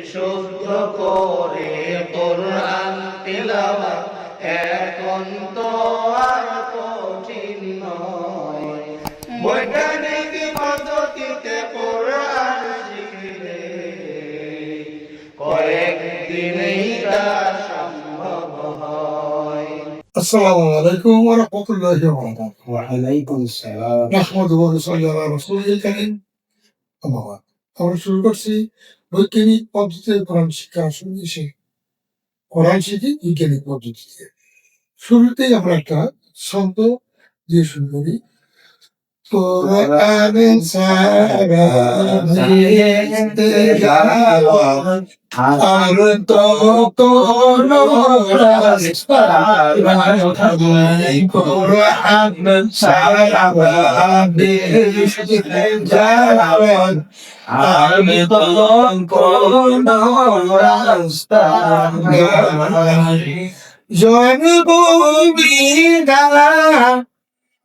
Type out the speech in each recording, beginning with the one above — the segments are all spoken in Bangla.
শুদ্ধ করে কোরআন তিলাওয়াত এখন তো আর কঠিন নয় বৈজ্ঞানিক পদ্ধতিতে কোরআন শিখলে কয়েকদিনেই তা সম্ভব হয় السلام عليكم ورحمة الله وبركاته وعليكم السلام نحمده ونصلي على رسوله الكريم أما بعد আমরা শুরু করছি বৈজ্ঞানিক পদ্ধতিতে কোরআন শিক্ষা এসে কোরআন শিখি বৈজ্ঞানিক পদ্ধতিতে। শুরুতেই আমরা একটা ছন্দ দিয়ে শুরু করি। কোরআন সারা আর তো কোনো কোরআন সারা আমি তো কোনো রাস্তা জন্মভূমি গালা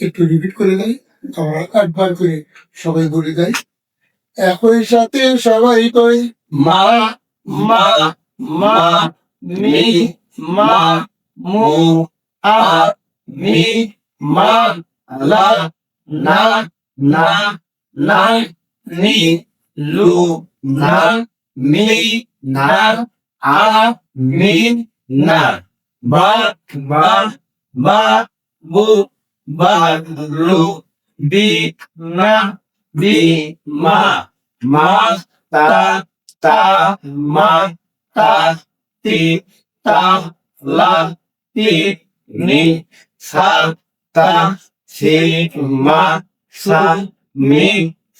একটু রিপিট করে দেই আমরা একবার করে সবাই বলে দেয়। একই সাথে সবাই কই মা মা মা, মি, মা, মু, আ, মি, মা, লা, না না না, নি, লু, না, মি, না, আ, মি, না। বা বা বা বু বা লু বি না বি মা মা তা তা মা তা তি তা লা তি নি সা তা সি মা সা মি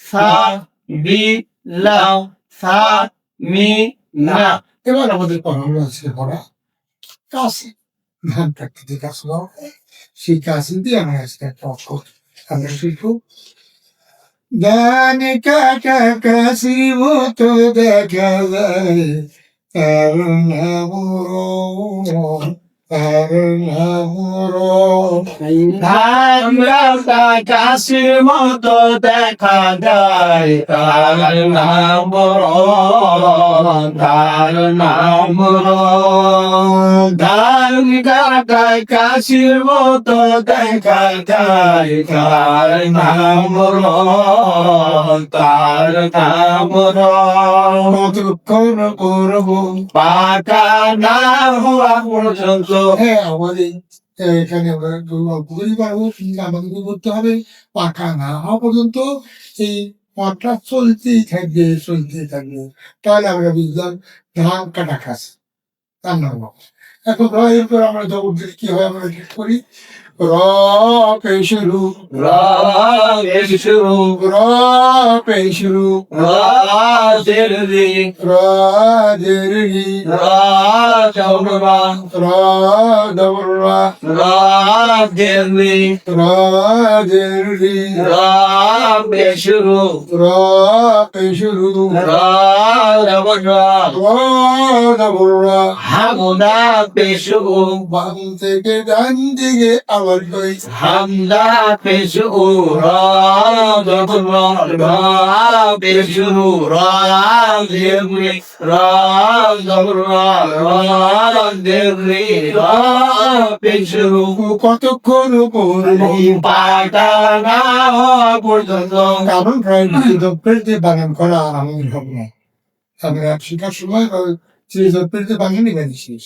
সা বি লাও সা মি না এবার আমাদের পড়ানো আছে পড়া। কাশি ধান প্রাকৃতিক কাজ সেই কাশি দিয়ে আমরা আজকে একটা অক্ষর আমরা শিখব ধান কাটা কাশি মতো দেখা যায়। কাশির মতো দেখা যায় তার নাম তার নাম ধান কাটায় কাশির মতো দেখা যায় তার নাম তার নাম। কতক্ষণ করব পাকা না হওয়া পর্যন্ত। হ্যাঁ আমাদের এখানে আমরা একটু পারব আমাদের করতে হবে? পাকা না হওয়া পর্যন্ত এই পথটা চলতেই থাকবে চলতেই থাকবে। তাহলে আমরা বুঝলাম ধান কাটা খাস। রস। এখন ধরো এরপর আমরা জবর কি হয় আমরা করি। র পে শুরু রাগের শুরু র। পে শুরু রাজের রাজের রি র দের রি। রাগে শুরু র। পে শুরু রাজবা র ডবল রা হামদা পেশু বাম থেকে ডান দিকে কই হামদা পেশু পেশু পেশু কতক্ষণ পর্যন্ত কারণ বাগান করা আমি হবে না। আমরা সময় চিরদপ্রেতে বাগান নিবেন শেষ।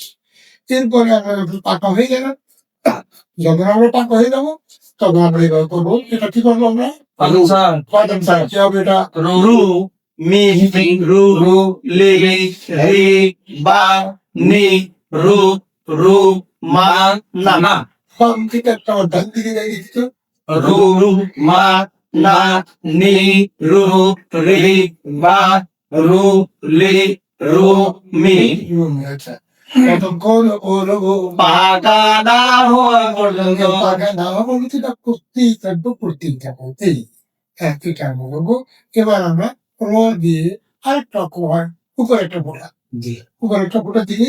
এরপরে আমরা পাকা হয়ে গেল যখন আমরা পাকা হয়ে যাব তখন আমরা এবার করব এটা কি করব আমরা? কদম স্যার কি হবে এটা? রু মি রু রু লি রি বা নি রু রু মা না। না। বাম থেকে একটা আমার ডান দিকে যাই দিত রু রু মা না নি রু রি বা রু লি রু মি। আচ্ছা। কতক্ষণ বলব পাকা না হওয়া পর্যন্ত। পাকা না হব কিছুটা করতেই থাকব করতেই থাকব এই হ্যাঁ এবার আমরা র দিয়ে আরেকটা হয় উপরে একটা ফোটা। উপরে একটা ফোটা দিই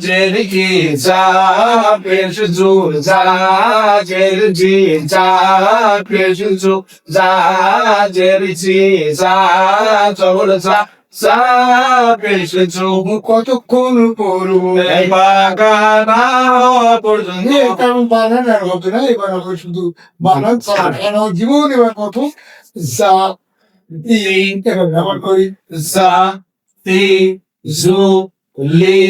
জের ই জাফের যোগ জাজের জি যোগ জাজের জি জা জবর যা জাফের যোগ কতক্ষণ পড়ব? বানানোর হবে না এবার আমরা শুধু বানান ছাড়ানো জীবন এবার প্রথম? যা ব্যবহার করি। za ti zu li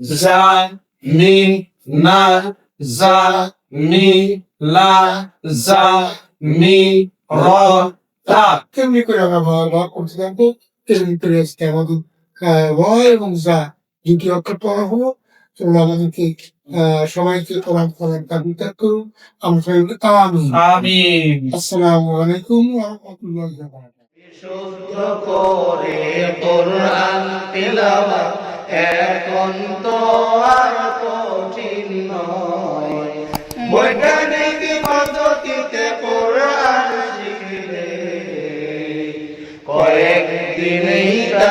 za, mi, na, za, mi, la, za, mi ro ta তেমনি করে আমরা ব্যবহার করতে থাকব এর ভিতরে আজকে আমাদের ভয় এবং যা দুটি অক্ষর পাওয়া হলো তোমরা আমাদেরকে সবাইকে কোরআন কোরআন দাবি করুন আসসালামু আলাইকুম ওয়া বিশুদ্ধ করে কোরআন তিলাওয়াত এখন তো আর কঠিন নয়। বৈজ্ঞানিক পদ্ধতিতে কোরআন শিখলে কয়েক দিনেই তা